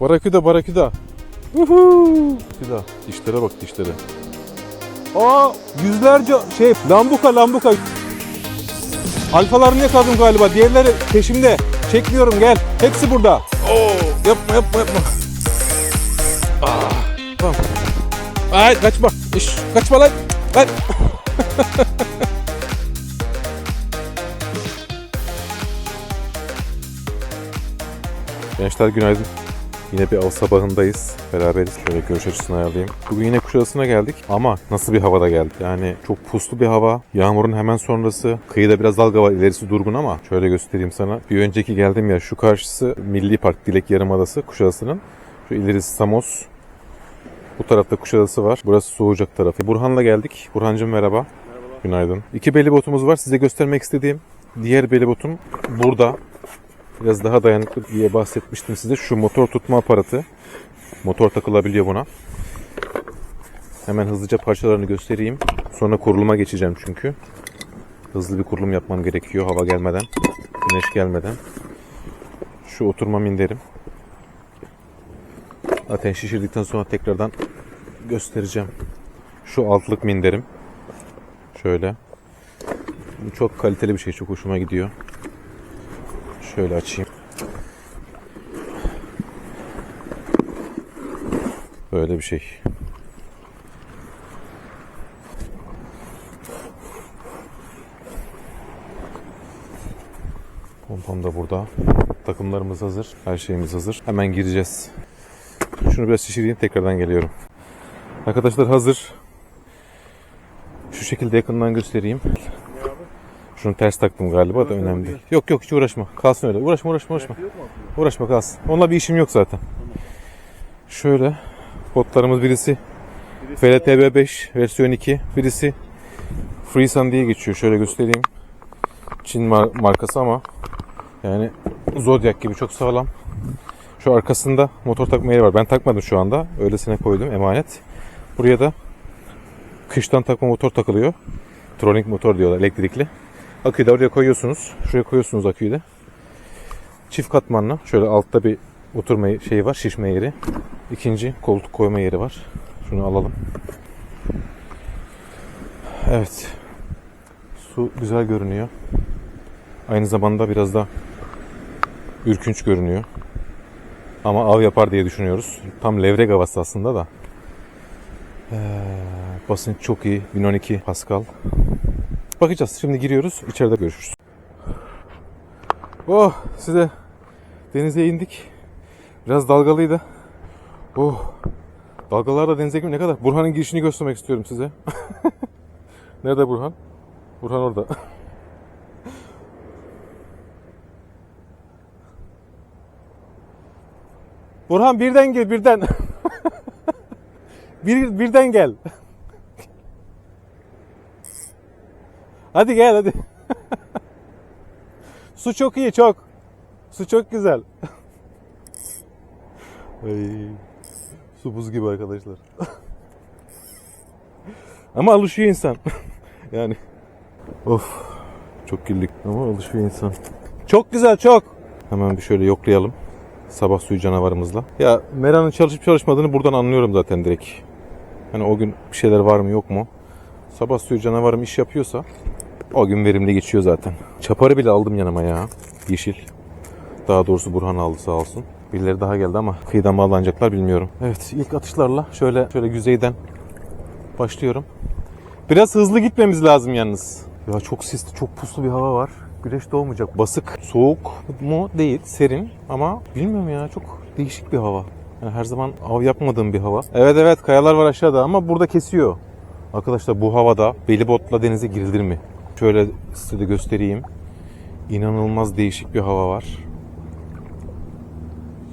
Baraküda baraküda. Uhu. Dişlere bak dişlere. Aa yüzlerce şey lambuka lambuka. Alfalarını yakaladım galiba. Diğerleri peşimde. Çekmiyorum gel. Hepsi burada. Oo, yapma yapma yapma. Ah, tamam. Ay kaçma. İş, kaçma lan. Lan. Gençler günaydın. Yine bir av sabahındayız. Beraberiz. Şöyle görüş açısını ayarlayayım. Bugün yine Kuşadası'na geldik ama nasıl bir havada geldik? Yani çok puslu bir hava. Yağmurun hemen sonrası. Kıyıda biraz dalga var. ilerisi durgun ama şöyle göstereyim sana. Bir önceki geldim ya şu karşısı Milli Park Dilek Yarımadası Kuşadası'nın. Şu ilerisi Samos. Bu tarafta Kuşadası var. Burası Soğucak tarafı. Burhan'la geldik. Burhan'cığım merhaba. Günaydın. İki belli botumuz var. Size göstermek istediğim diğer belli botum burada. Biraz daha dayanıklı diye bahsetmiştim size. Şu motor tutma aparatı. Motor takılabiliyor buna. Hemen hızlıca parçalarını göstereyim. Sonra kuruluma geçeceğim çünkü. Hızlı bir kurulum yapmam gerekiyor hava gelmeden. Güneş gelmeden. Şu oturma minderim. Zaten şişirdikten sonra tekrardan göstereceğim. Şu altlık minderim. Şöyle. Bu çok kaliteli bir şey. Çok hoşuma gidiyor. Şöyle açayım. Böyle bir şey. Pompom da burada. Takımlarımız hazır. Her şeyimiz hazır. Hemen gireceğiz. Şunu biraz şişireyim tekrardan geliyorum. Arkadaşlar hazır. Şu şekilde yakından göstereyim. Şunu ters taktım galiba da önemli değil. Yok yok hiç uğraşma. Kalsın öyle. Uğraşma uğraşma uğraşma. Uğraşma kalsın. Onunla bir işim yok zaten. Şöyle botlarımız birisi FLTB 5 versiyon 2. Birisi Freesun diye geçiyor. Şöyle göstereyim. Çin mar- markası ama yani Zodiac gibi çok sağlam. Şu arkasında motor takma yeri var. Ben takmadım şu anda. Öylesine koydum emanet. Buraya da kıştan takma motor takılıyor. Tronic motor diyorlar elektrikli. Aküyü de oraya koyuyorsunuz. Şuraya koyuyorsunuz aküyü de. Çift katmanlı. Şöyle altta bir oturma şeyi var. Şişme yeri. İkinci koltuk koyma yeri var. Şunu alalım. Evet. Su güzel görünüyor. Aynı zamanda biraz da ürkünç görünüyor. Ama av yapar diye düşünüyoruz. Tam levrek havası aslında da. Ee, basınç çok iyi. 1012 Pascal. Bakacağız. Şimdi giriyoruz. İçeride görüşürüz. Oh size denize indik. Biraz dalgalıydı. Oh. Dalgalar da denize girmiyor. Ne kadar? Burhan'ın girişini göstermek istiyorum size. Nerede Burhan? Burhan orada. Burhan birden gel birden. Bir, birden gel. Hadi gel hadi. Su çok iyi çok. Su çok güzel. Ay, su buz gibi arkadaşlar. Ama alışıyor insan. yani. Of. Çok girdik ama alışıyor insan. Çok güzel çok. Hemen bir şöyle yoklayalım. Sabah suyu canavarımızla. Ya Mera'nın çalışıp çalışmadığını buradan anlıyorum zaten direkt. Hani o gün bir şeyler var mı yok mu? Sabah suyu canavarım iş yapıyorsa o gün verimli geçiyor zaten. Çaparı bile aldım yanıma ya. Yeşil. Daha doğrusu Burhan aldı sağ olsun. Birileri daha geldi ama kıyıdan bağlanacaklar bilmiyorum. Evet ilk atışlarla şöyle şöyle yüzeyden başlıyorum. Biraz hızlı gitmemiz lazım yalnız. Ya çok sisli, çok puslu bir hava var. Güneş doğmayacak. Basık, soğuk mu? Değil, serin ama bilmiyorum ya çok değişik bir hava. Yani her zaman av yapmadığım bir hava. Evet evet kayalar var aşağıda ama burada kesiyor. Arkadaşlar bu havada beli botla denize girilir mi? Şöyle size de göstereyim. İnanılmaz değişik bir hava var.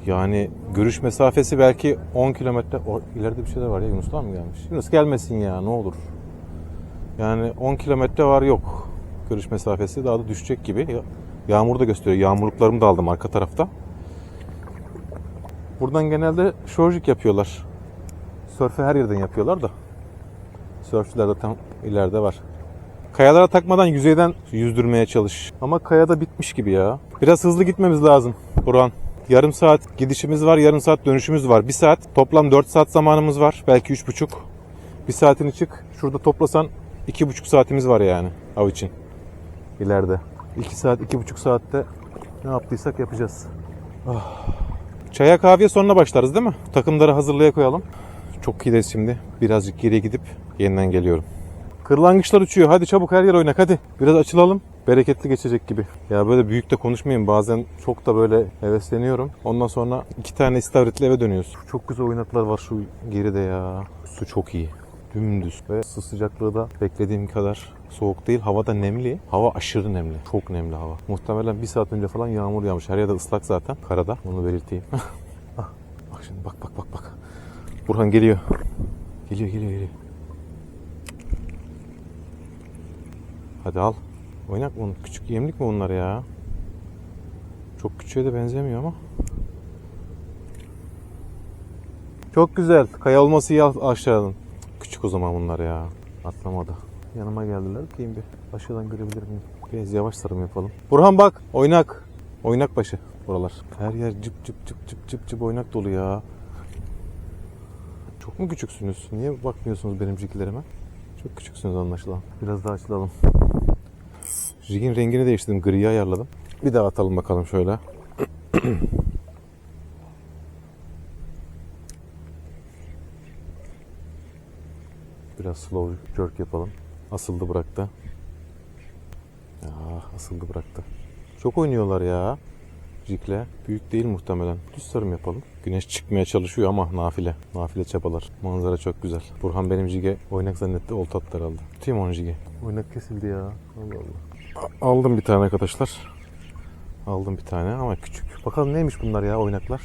Yani görüş mesafesi belki 10 kilometre. İleride bir şeyler var ya Yunus'tan mı gelmiş? Yunus gelmesin ya ne olur. Yani 10 kilometre var yok. Görüş mesafesi daha da düşecek gibi. Ya- Yağmur da gösteriyor. Yağmurluklarımı da aldım arka tarafta. Buradan genelde şorjik yapıyorlar. Sörfü her yerden yapıyorlar da. Sörfçüler de tam ileride var. Kayalara takmadan yüzeyden yüzdürmeye çalış. Ama kayada bitmiş gibi ya. Biraz hızlı gitmemiz lazım Burhan. Yarım saat gidişimiz var, yarım saat dönüşümüz var. Bir saat, toplam 4 saat zamanımız var. Belki üç buçuk. Bir saatini çık. Şurada toplasan iki buçuk saatimiz var yani av için. İleride. 2 saat, iki buçuk saatte ne yaptıysak yapacağız. Ah. Çaya kahveye sonra başlarız değil mi? Takımları hazırlaya koyalım. Çok iyiyiz şimdi. Birazcık geriye gidip yeniden geliyorum. Kırlangıçlar uçuyor. Hadi çabuk her yer oynak hadi. Biraz açılalım. Bereketli geçecek gibi. Ya böyle büyük de konuşmayayım. Bazen çok da böyle hevesleniyorum. Ondan sonra iki tane istavritle eve dönüyoruz. Çok güzel oynaklar var şu geride ya. Su çok iyi. Dümdüz ve ısı sıcaklığı da beklediğim kadar soğuk değil. Hava da nemli. Hava aşırı nemli. Çok nemli hava. Muhtemelen bir saat önce falan yağmur yağmış. Her yerde ıslak zaten. Karada. Onu belirteyim. Ah, bak şimdi bak bak bak bak. Burhan geliyor. Geliyor geliyor geliyor. Hadi al. Oynak mı? Küçük yemlik mi bunlar ya? Çok küçüğe de benzemiyor ama. Çok güzel. Kaya olması iyi aşağıdan. Küçük o zaman bunlar ya. Atlamadı. Yanıma geldiler. Bakayım bir. Aşağıdan görebilir miyim? Biraz yavaş sarım yapalım. Burhan bak. Oynak. Oynak başı buralar. Her yer cıp cıp cıp cıp cıp cıp oynak dolu ya. Çok mu küçüksünüz? Niye bakmıyorsunuz benim jiglerime? Çok küçüksünüz anlaşılan. Biraz daha açılalım. Jigin rengini değiştirdim. Griye ayarladım. Bir daha atalım bakalım şöyle. Biraz slow jerk yapalım. Asıldı bıraktı. Ah asıldı bıraktı. Çok oynuyorlar ya. Jikle. Büyük değil muhtemelen. Düz sarım yapalım. Güneş çıkmaya çalışıyor ama nafile. Nafile çabalar. Manzara çok güzel. Burhan benim jige oynak zannetti. Olta attı herhalde. Tutayım onu jige. Oynak kesildi ya. Allah Allah. Aldım bir tane arkadaşlar. Aldım bir tane ama küçük. Bakalım neymiş bunlar ya oynaklar.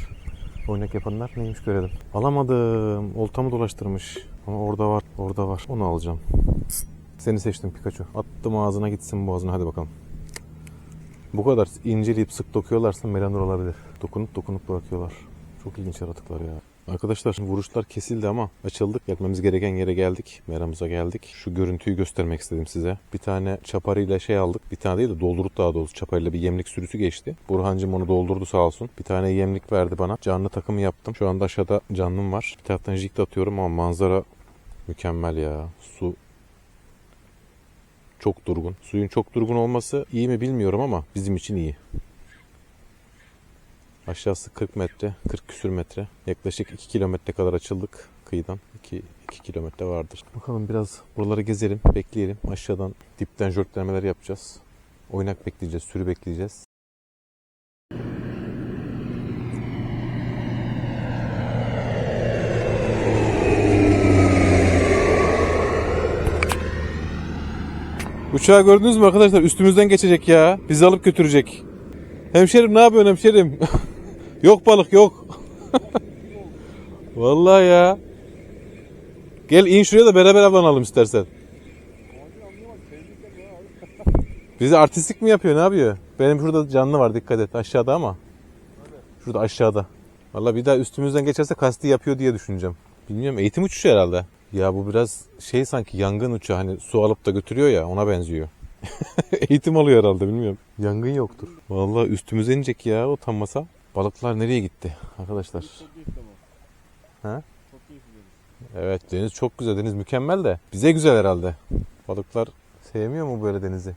Oynak yapanlar neymiş görelim. Alamadım. Oltamı dolaştırmış. Ama orada var. Orada var. Onu alacağım. Seni seçtim Pikachu. Attım ağzına gitsin boğazına. Hadi bakalım. Bu kadar inceleyip sık dokuyorlarsa melanur olabilir. Dokunup dokunup bırakıyorlar. Çok ilginç yaratıklar ya. Arkadaşlar vuruşlar kesildi ama açıldık. Gelmemiz gereken yere geldik. Meramıza geldik. Şu görüntüyü göstermek istedim size. Bir tane çaparıyla şey aldık. Bir tane değil de doldurduk daha doğrusu. Çaparıyla bir yemlik sürüsü geçti. Burhancım onu doldurdu sağ olsun. Bir tane yemlik verdi bana. Canlı takımı yaptım. Şu anda aşağıda canlım var. Bir taraftan jig atıyorum ama manzara mükemmel ya. Su çok durgun. Suyun çok durgun olması iyi mi bilmiyorum ama bizim için iyi. Aşağısı 40 metre, 40 küsür metre. Yaklaşık 2 kilometre kadar açıldık kıyıdan. 2, 2 kilometre vardır. Bakalım biraz buraları gezelim, bekleyelim. Aşağıdan dipten jörtlemeler yapacağız. Oynak bekleyeceğiz, sürü bekleyeceğiz. Uçağı gördünüz mü arkadaşlar? Üstümüzden geçecek ya. Bizi alıp götürecek. Hemşerim ne yapıyorsun hemşerim? yok balık yok. Vallahi ya. Gel in şuraya da beraber avlanalım istersen. Bizi artistik mi yapıyor ne yapıyor? Benim şurada canlı var dikkat et aşağıda ama. Şurada aşağıda. Vallahi bir daha üstümüzden geçerse kasti yapıyor diye düşüneceğim. Bilmiyorum eğitim uçuşu herhalde. Ya bu biraz şey sanki yangın uçağı hani su alıp da götürüyor ya ona benziyor. eğitim alıyor herhalde bilmiyorum. Yangın yoktur. Vallahi üstümüze inecek ya utanmasa. Balıklar nereye gitti arkadaşlar? Çok keyifli ama. Ha? Çok keyifli deniz. Evet deniz çok güzel deniz mükemmel de bize güzel herhalde. Balıklar sevmiyor mu böyle denizi?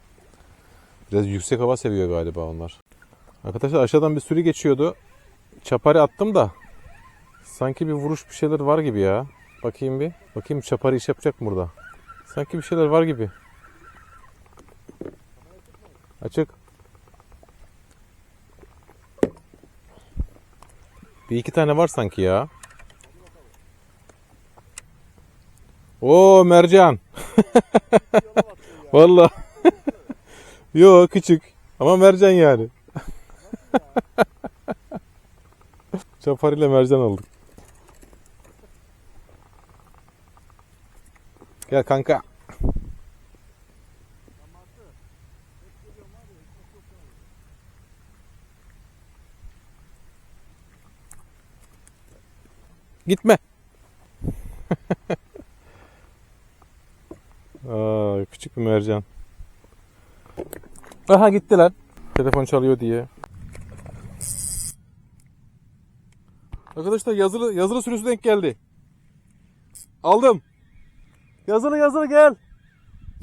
Biraz yüksek hava seviyor galiba onlar. Arkadaşlar aşağıdan bir sürü geçiyordu. Çapari attım da sanki bir vuruş bir şeyler var gibi ya. Bakayım bir. Bakayım çapari iş yapacak mı burada? Sanki bir şeyler var gibi. Açık. Bir iki tane var sanki ya. Oo mercan. Vallahi. Yo küçük ama mercan yani. Çapar ile mercan aldık. Gel kanka. Gitme. Aa, küçük bir mercan. Aha gitti lan. Telefon çalıyor diye. Arkadaşlar yazılı yazılı sürüsü denk geldi. Aldım. Yazılı yazılı gel.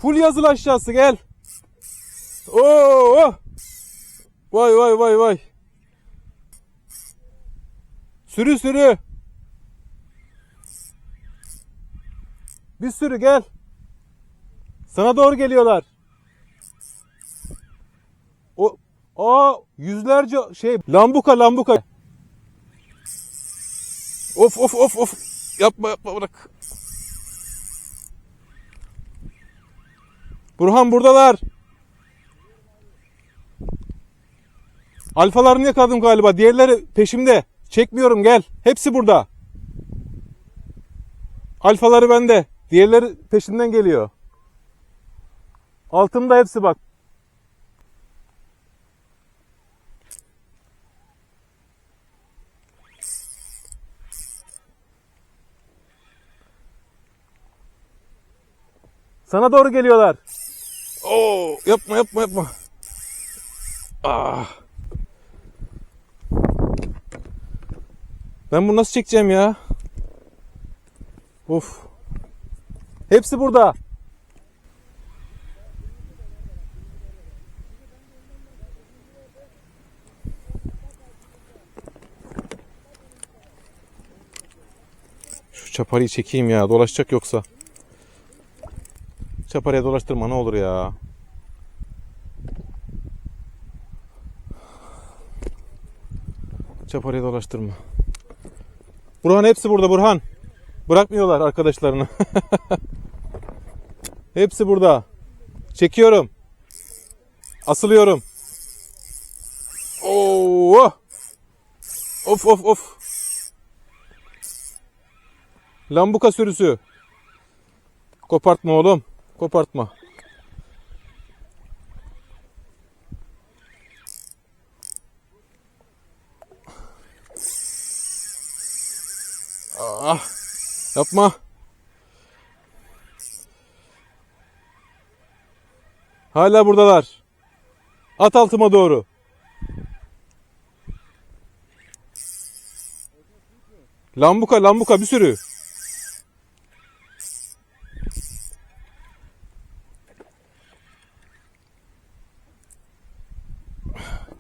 Full yazılı aşağısı gel. Oo! Vay vay vay vay. Sürü sürü. Bir sürü gel. Sana doğru geliyorlar. O aa yüzlerce şey lambuka lambuka. Of of of of. Yapma yapma bırak. Burhan buradalar. Alfalarını yakaladım galiba. Diğerleri peşimde. Çekmiyorum gel. Hepsi burada. Alfaları bende. Diğerleri peşinden geliyor. Altımda hepsi bak. Sana doğru geliyorlar. Oo, yapma yapma yapma. Ah. Ben bunu nasıl çekeceğim ya? Of. Hepsi burada. Şu çaparıyı çekeyim ya. Dolaşacak yoksa. Çaparıya dolaştırma ne olur ya. Çaparıya dolaştırma. Burhan hepsi burada Burhan. Bırakmıyorlar arkadaşlarını. hepsi burada. Çekiyorum. Asılıyorum. Oo! Of of of. Lambuka sürüsü. Kopartma oğlum. Kopartma. Ah, yapma. Hala buradalar. At altıma doğru. Lambuka lambuka bir sürü.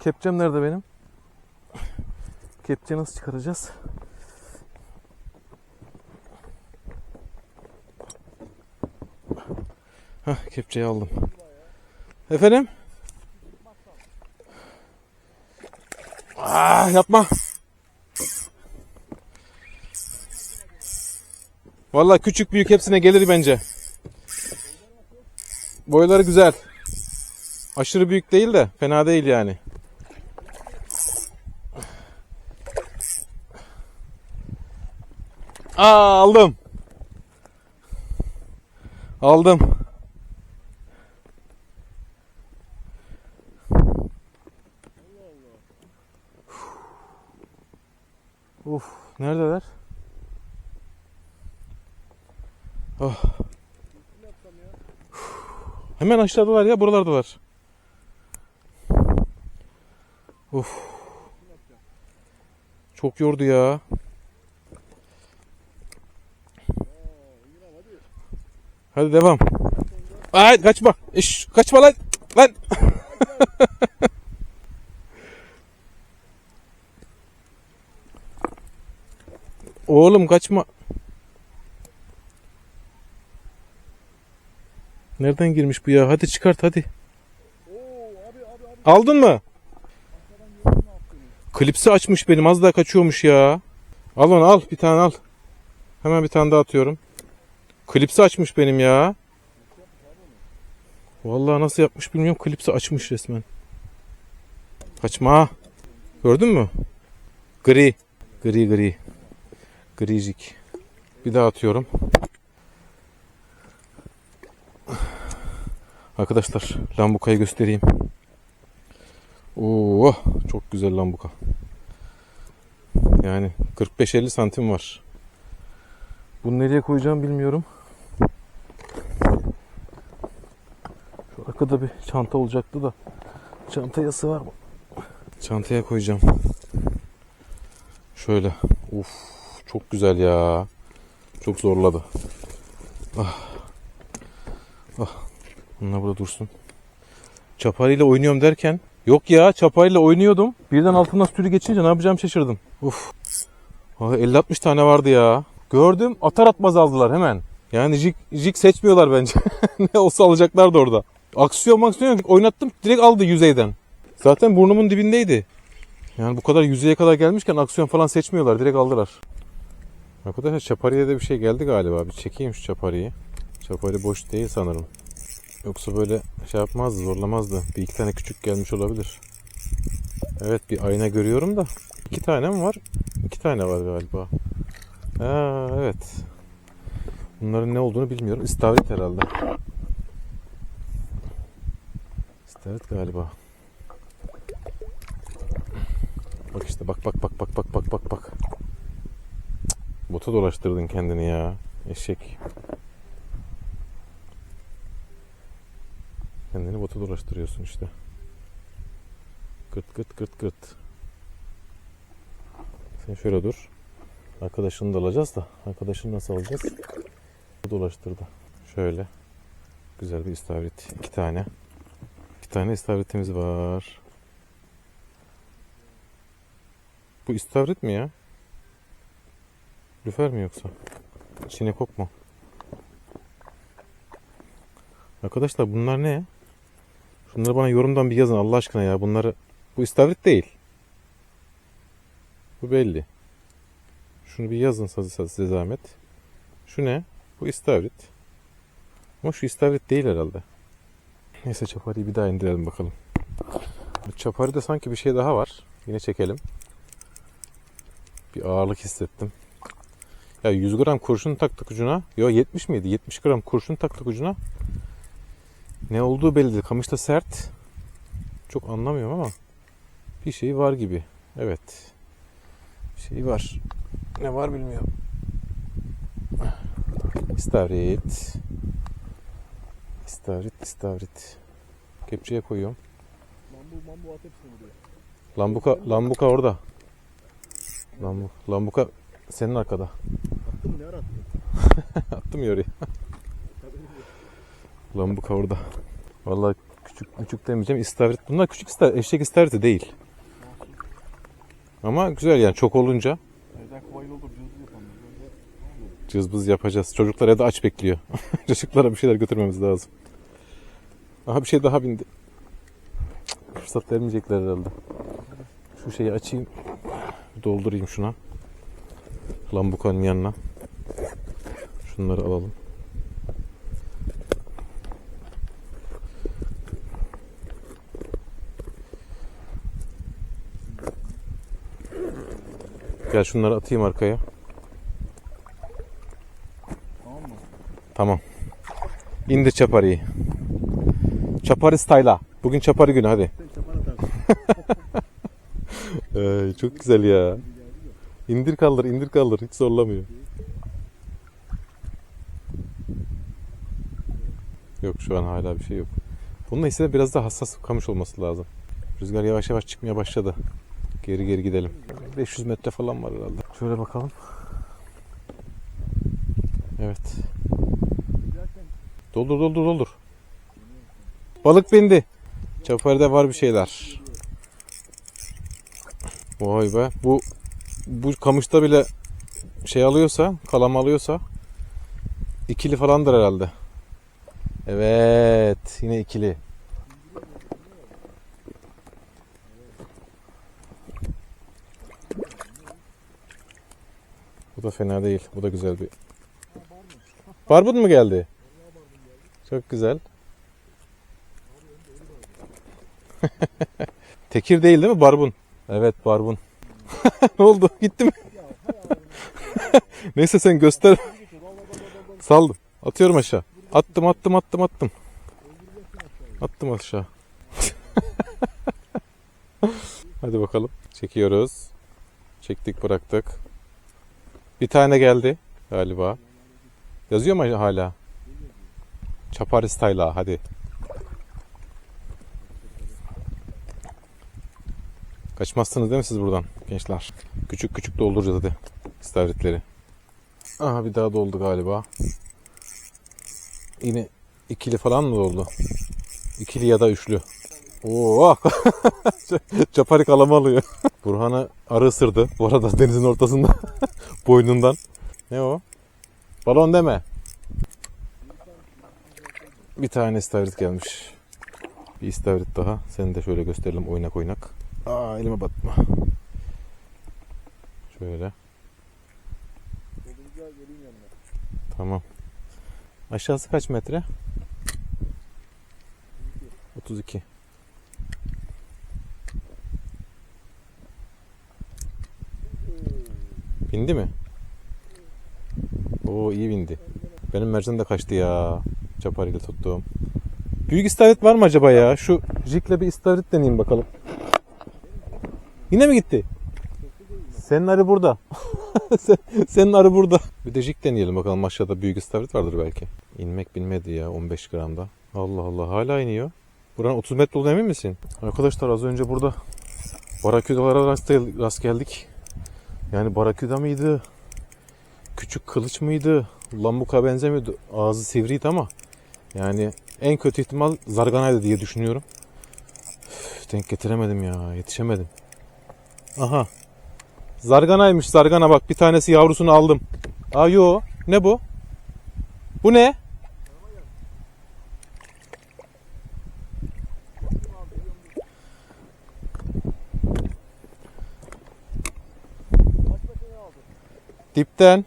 Kepçem nerede benim? Kepçe nasıl çıkaracağız? Hah kepçeyi aldım. Efendim? Ah yapma. Vallahi küçük büyük hepsine gelir bence. Boyları güzel. Aşırı büyük değil de fena değil yani. Aa aldım. Aldım. Uf, neredeler? Oh. Hemen aşağıdalar ya, buralardalar. Uf. Çok yordu ya. Hadi devam. Ay kaçma. İş, kaçma lan. Lan. Oğlum kaçma. Nereden girmiş bu ya? Hadi çıkart hadi. Aldın mı? Klipsi açmış benim. Az daha kaçıyormuş ya. Al onu al. Bir tane al. Hemen bir tane daha atıyorum. Klipsi açmış benim ya. Vallahi nasıl yapmış bilmiyorum. Klipsi açmış resmen. Kaçma. Gördün mü? Gri. Gri gri. Gricik. Bir daha atıyorum. Arkadaşlar lambukayı göstereyim. Oo, çok güzel lambuka. Yani 45-50 santim var. Bunu nereye koyacağım bilmiyorum. Şu arkada bir çanta olacaktı da. Çantaya sığar mı? Çantaya koyacağım. Şöyle. Uf çok güzel ya. Çok zorladı. Ah. Ah. Bunlar burada dursun. Çapayla oynuyorum derken yok ya çapayla oynuyordum. Birden altından sürü geçince ne yapacağım şaşırdım. Uf. Aa, 50-60 tane vardı ya. Gördüm atar atmaz aldılar hemen. Yani jig, jig seçmiyorlar bence. ne olsa alacaklardı orada. Aksiyon maksiyon oynattım direkt aldı yüzeyden. Zaten burnumun dibindeydi. Yani bu kadar yüzeye kadar gelmişken aksiyon falan seçmiyorlar. Direkt aldılar. Arkadaşlar çapariye de bir şey geldi galiba. Bir çekeyim şu çapariyi. Çapari boş değil sanırım. Yoksa böyle şey yapmazdı, zorlamazdı. Bir iki tane küçük gelmiş olabilir. Evet bir ayna görüyorum da. İki tane mi var? İki tane var galiba. Ha, evet. Bunların ne olduğunu bilmiyorum. İstavrit herhalde. İstavrit galiba. Bak işte bak bak bak bak bak bak bak bak. Bota dolaştırdın kendini ya. Eşek. Kendini bota dolaştırıyorsun işte. Gırt gırt gırt gırt. Sen şöyle dur. Arkadaşını da alacağız da. Arkadaşını nasıl alacağız? Dolaştırdı. Şöyle. Güzel bir istavrit. İki tane. İki tane istavritimiz var. Bu istavrit mi ya? Lüfer mi yoksa? Çinekop mu? Arkadaşlar bunlar ne? Şunları bana yorumdan bir yazın Allah aşkına ya. Bunları bu istavrit değil. Bu belli. Şunu bir yazın size zahmet. Şu ne? Bu istavrit. Ama şu istavrit değil herhalde. Neyse çapariyi bir daha indirelim bakalım. Bu çaparide sanki bir şey daha var. Yine çekelim. Bir ağırlık hissettim. Ya 100 gram kurşun taktık ucuna. Yo 70 miydi? 70 gram kurşun taktık ucuna. Ne olduğu belli değil. Kamış da sert. Çok anlamıyorum ama bir şey var gibi. Evet. Bir şey var. Ne var bilmiyorum. İstavrit. İstavrit, istavrit. Kepçeye koyuyorum. Mambu mambu at hepsini. Lambuka, lambuka orada. Lambu, lambuka senin arkada. Ne ara attın? Attım ya oraya. Lambuka orada. Vallahi küçük küçük demeyeceğim. İstavrit. Bunlar küçük istavrit. Eşek istavriti değil. Ama güzel yani çok olunca Evden kovayla olur cızbız yapalım. Cızbız yapacağız. Çocuklar evde aç bekliyor. Çocuklara bir şeyler götürmemiz lazım. Aha bir şey daha bindi. Fırsat vermeyecekler herhalde. Şu şeyi açayım. Doldurayım şuna. Lambukanın yanına. Şunları alalım. Gel şunları atayım arkaya. Tamam mı? Tamam. İndir çapariyi. Çapari style'a. Bugün çapari günü hadi. Ay, çok güzel ya. İndir kaldır, indir kaldır. Hiç zorlamıyor. Şu an hala bir şey yok. Bunun ise biraz daha hassas kamış olması lazım. Rüzgar yavaş yavaş çıkmaya başladı. Geri geri gidelim. 500 metre falan var herhalde. Şöyle bakalım. Evet. Doldur doldur doldur. Balık bindi. Çaparda var bir şeyler. Vay be. Bu bu kamışta bile şey alıyorsa, kalam alıyorsa ikili falandır herhalde. Evet, yine ikili. Bu da fena değil. Bu da güzel bir. Barbun mu geldi? Çok güzel. Tekir değil değil mi? Barbun. Evet barbun. ne oldu? Gitti mi? Neyse sen göster. Saldım. Atıyorum aşağı. Attım attım attım attım. Attım aşağı. Hadi bakalım. Çekiyoruz. Çektik bıraktık. Bir tane geldi galiba. Yazıyor mu hala? Çapari style'a hadi. Kaçmazsınız değil mi siz buradan gençler? Küçük küçük dolduracağız hadi. istavritleri. Aha bir daha doldu galiba. Yine ikili falan mı doldu? İkili ya da üçlü. Oo, çapari kalama alıyor. Burhan'ı arı ısırdı. Bu arada denizin ortasında. Boynundan. Ne o? Balon deme. Bir tane istavrit gelmiş. Bir istavrit daha. Seni de şöyle gösterelim oynak oynak. Aa elime batma. Şöyle. Tamam. Aşağısı kaç metre? 32. Bindi mi? Oo iyi bindi. Benim mercan da kaçtı ya. Çapariyle tuttuğum. Büyük istavrit var mı acaba ya? Şu jikle bir istavrit deneyeyim bakalım. Yine mi gitti? Senin arı burada. Sen, senin arı burada. Bir de jik deneyelim bakalım aşağıda büyük istavrit vardır belki. İnmek bilmedi ya 15 gramda. Allah Allah hala iniyor. Buranın 30 metre olduğuna emin misin? Arkadaşlar az önce burada baraküdalara rast, rast geldik. Yani baraküda mıydı? Küçük kılıç mıydı? Lambuka benzemiyordu. Ağzı sivriydi ama yani en kötü ihtimal zarganaydı diye düşünüyorum. Üf, denk getiremedim ya. Yetişemedim. Aha. Zarganaymış zargana bak. Bir tanesi yavrusunu aldım. Aa yo. Ne bu? Bu ne? Dipten.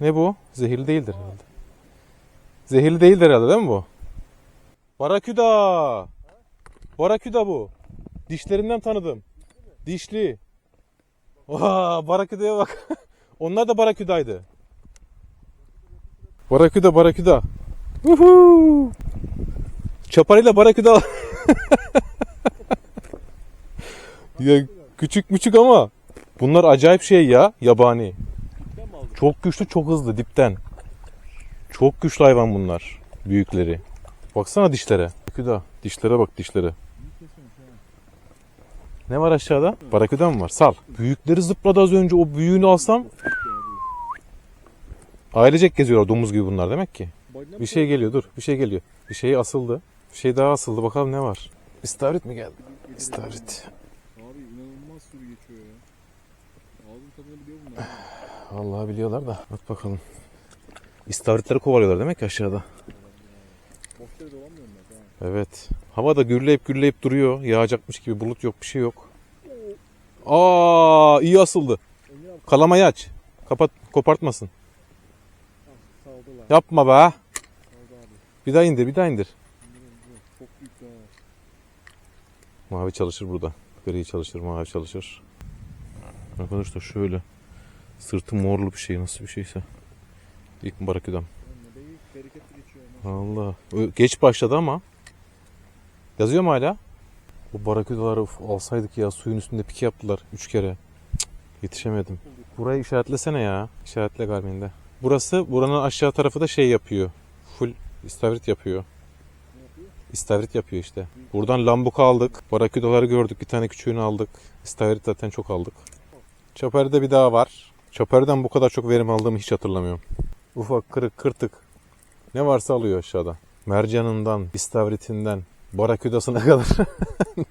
Ne bu? Zehirli değildir herhalde. Zehirli değildir herhalde değil mi bu? Baraküda. Baraküda bu. Dişlerinden tanıdım. Dişli. Oha, baraküdaya bak. Onlar da baraküdaydı. Baraküda, baraküda. Uhu. Çaparıyla baraküda. ya küçük müçük ama bunlar acayip şey ya, yabani. Çok güçlü, çok hızlı dipten. Çok güçlü hayvan bunlar. Büyükleri. Baksana dişlere. Baraküda. Dişlere bak dişlere. Ne var aşağıda? Baraküda mı var? Sal. Büyükleri zıpladı az önce. O büyüğünü alsam ailecek geziyorlar. Domuz gibi bunlar demek ki. Bir şey geliyor dur. Bir şey geliyor. Bir şey asıldı. Bir şey daha asıldı. Bakalım ne var? İstavrit mi geldi? İstavrit. Abi inanılmaz sürü geçiyor ya. Ağzın tadını biliyor bunlar. Vallahi biliyorlar da. Bak bakalım. İstavritleri kovalıyorlar demek ki aşağıda. Evet. Hava da gürleyip gürleyip duruyor. Yağacakmış gibi bulut yok bir şey yok. Aa iyi asıldı. Kalamayı aç. Kapat kopartmasın. Yapma be. Bir daha indir bir daha indir. Mavi çalışır burada. Gri çalışır mavi çalışır. Arkadaşlar şöyle. Sırtı morlu bir şey nasıl bir şeyse. İlk geçiyor. ama. Allah. Geç başladı ama. Yazıyor mu hala? Bu baraküdaları alsaydık ya suyun üstünde pike yaptılar. Üç kere. Cık, yetişemedim. Burayı işaretlesene ya. İşaretle Garmin'de. Burası buranın aşağı tarafı da şey yapıyor. Full istavrit yapıyor. İstavrit yapıyor işte. Buradan lambuka aldık. Baraküdaları gördük. Bir tane küçüğünü aldık. İstavrit zaten çok aldık. Çöper'de bir daha var. Çöper'den bu kadar çok verim aldığımı hiç hatırlamıyorum. Ufak, kırık, kırtık. Ne varsa alıyor aşağıda. Mercanından, istavritinden, baraküdasına kadar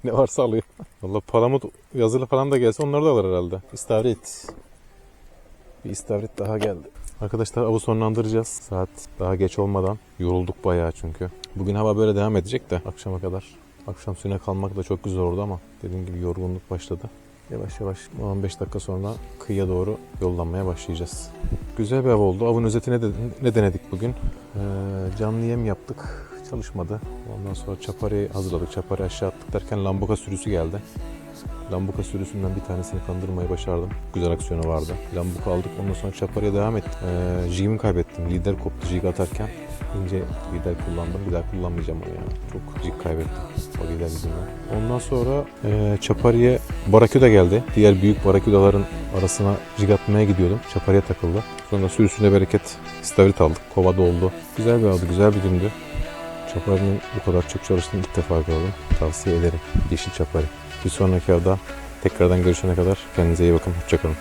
ne varsa alıyor. Valla palamut yazılı falan da gelse onları da alır herhalde. İstavrit. Bir istavrit daha geldi. Arkadaşlar avı sonlandıracağız. Saat daha geç olmadan. Yorulduk bayağı çünkü. Bugün hava böyle devam edecek de akşama kadar. Akşam suyuna kalmak da çok güzel oldu ama dediğim gibi yorgunluk başladı. Yavaş yavaş 15 dakika sonra kıyıya doğru yollanmaya başlayacağız. Güzel bir av oldu. Avın özetine de, ne denedik bugün? Ee, canlı yem yaptık. Çalışmadı. Ondan sonra çapari hazırladık. Çapari aşağı attık derken lambuka sürüsü geldi. Lambuka sürüsünden bir tanesini kandırmayı başardım. Güzel aksiyonu vardı. Lambuka aldık. Ondan sonra çapariye devam ettim. Ee, jigimi kaybettim. Lider koptu jig atarken. İnce lider kullandım. Daha kullanmayacağım onu ya. Çok jig kaybettim. O lider yüzünden. Ondan sonra e, çapariye baraküda geldi. Diğer büyük baraküdaların arasına jig atmaya gidiyordum. Çapariye takıldı. Sonra sürüsüne bereket istavrit aldık. Kova doldu. Güzel bir avdı. Güzel bir gündü. Çapari'nin bu kadar çok çalıştığını ilk defa gördüm. Tavsiye ederim. Yeşil çapari. Bir sonraki avda Tekrardan görüşene kadar kendinize iyi bakın. Hoşçakalın.